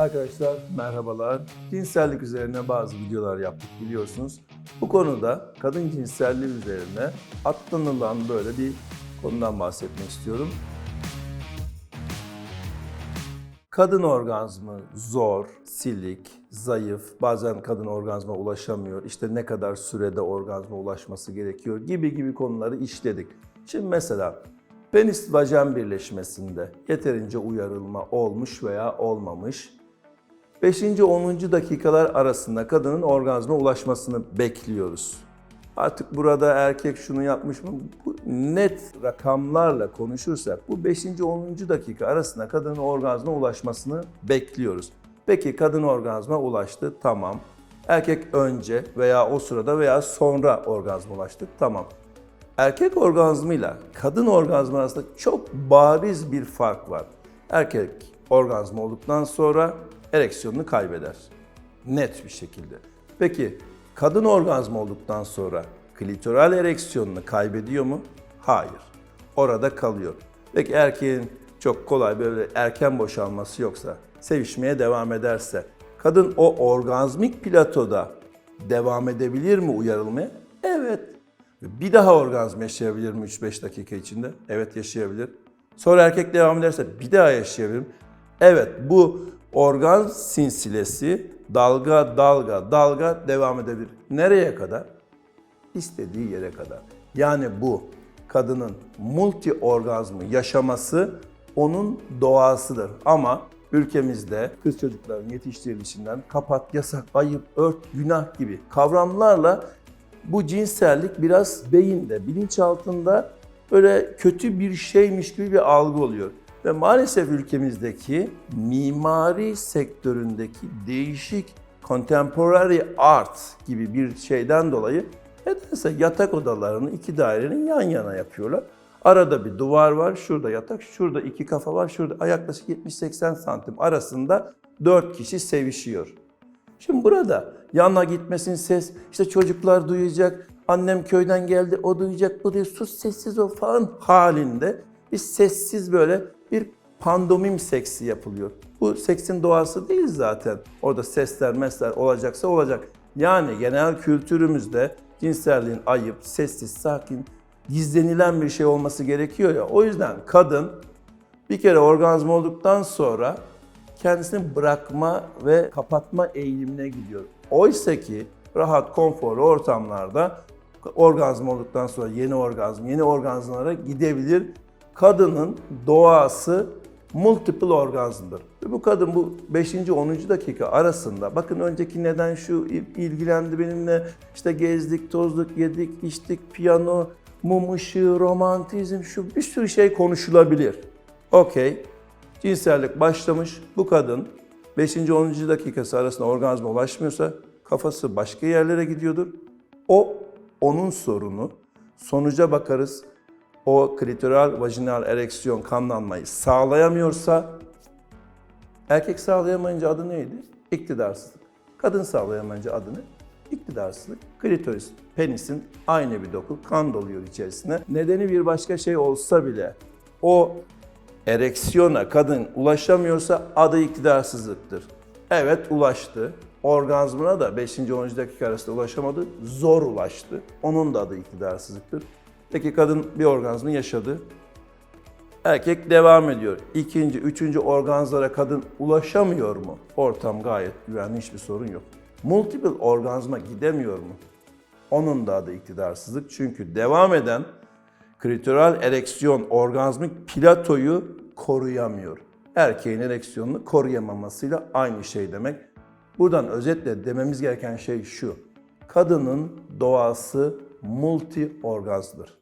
Arkadaşlar merhabalar. Cinsellik üzerine bazı videolar yaptık biliyorsunuz. Bu konuda kadın cinselliği üzerine atlanılan böyle bir konudan bahsetmek istiyorum. Kadın orgazmı zor, silik, zayıf, bazen kadın orgazma ulaşamıyor, işte ne kadar sürede orgazma ulaşması gerekiyor gibi gibi konuları işledik. Şimdi mesela penis vajen birleşmesinde yeterince uyarılma olmuş veya olmamış, 5. 10. dakikalar arasında kadının orgazma ulaşmasını bekliyoruz. Artık burada erkek şunu yapmış mı? Bu net rakamlarla konuşursak bu 5. 10. dakika arasında kadının orgazma ulaşmasını bekliyoruz. Peki kadın orgazma ulaştı tamam. Erkek önce veya o sırada veya sonra orgazma ulaştı tamam. Erkek orgazmıyla kadın orgazmı arasında çok bariz bir fark var. Erkek orgazm olduktan sonra ereksiyonunu kaybeder. Net bir şekilde. Peki kadın orgazm olduktan sonra klitoral ereksiyonunu kaybediyor mu? Hayır. Orada kalıyor. Peki erkeğin çok kolay böyle erken boşalması yoksa, sevişmeye devam ederse, kadın o orgazmik platoda devam edebilir mi uyarılmaya? Evet. Bir daha orgazm yaşayabilir mi 3-5 dakika içinde? Evet yaşayabilir. Sonra erkek devam ederse bir daha yaşayabilir mi? Evet bu organ sinsilesi dalga dalga dalga devam edebilir. Nereye kadar? İstediği yere kadar. Yani bu kadının multi orgazmı yaşaması onun doğasıdır. Ama ülkemizde kız çocukların yetiştirilişinden kapat, yasak, ayıp, ört, günah gibi kavramlarla bu cinsellik biraz beyinde, bilinçaltında böyle kötü bir şeymiş gibi bir algı oluyor. Ve maalesef ülkemizdeki mimari sektöründeki değişik contemporary art gibi bir şeyden dolayı nedense yatak odalarını iki dairenin yan yana yapıyorlar. Arada bir duvar var, şurada yatak, şurada iki kafa var, şurada yaklaşık 70-80 santim arasında dört kişi sevişiyor. Şimdi burada yanına gitmesin ses, işte çocuklar duyacak, annem köyden geldi, o duyacak, bu diyor, sus sessiz ol falan halinde bir sessiz böyle bir pandomim seksi yapılıyor. Bu seksin doğası değil zaten. Orada sesler, mesler olacaksa olacak. Yani genel kültürümüzde cinselliğin ayıp, sessiz, sakin, gizlenilen bir şey olması gerekiyor ya. O yüzden kadın bir kere orgazm olduktan sonra kendisini bırakma ve kapatma eğilimine gidiyor. Oysa ki rahat, konforlu ortamlarda orgazm olduktan sonra yeni orgazm, yeni orgazmlara gidebilir. Kadının doğası multiple orgazmdır. Bu kadın bu 5. 10. dakika arasında bakın önceki neden şu il- ilgilendi benimle işte gezdik, tozduk, yedik, içtik, piyano, mum ışığı, romantizm şu bir sürü şey konuşulabilir. Okey. Cinsellik başlamış. Bu kadın 5. 10. dakikası arasında orgazma ulaşmıyorsa kafası başka yerlere gidiyordur. O onun sorunu. Sonuca bakarız. O klitoral vajinal ereksiyon kanlanmayı sağlayamıyorsa erkek sağlayamayınca adı neydi? İktidarsızlık. Kadın sağlayamayınca adı ne? İktidarsızlık. Klitoris, penisin aynı bir doku, kan doluyor içerisine. Nedeni bir başka şey olsa bile o ereksiyona kadın ulaşamıyorsa adı iktidarsızlıktır. Evet ulaştı. Orgazmına da 5. 10. dakika arasında ulaşamadı. Zor ulaştı. Onun da adı iktidarsızlıktır. Peki kadın bir orgazmı yaşadı. Erkek devam ediyor. İkinci, üçüncü orgazmlara kadın ulaşamıyor mu? Ortam gayet güvenli, hiçbir sorun yok. Multiple orgazma gidemiyor mu? Onun da adı iktidarsızlık. Çünkü devam eden klitoral ereksiyon orgazmik platoyu koruyamıyor. Erkeğin ereksiyonunu koruyamamasıyla aynı şey demek. Buradan özetle dememiz gereken şey şu. Kadının doğası multi orgazmdır.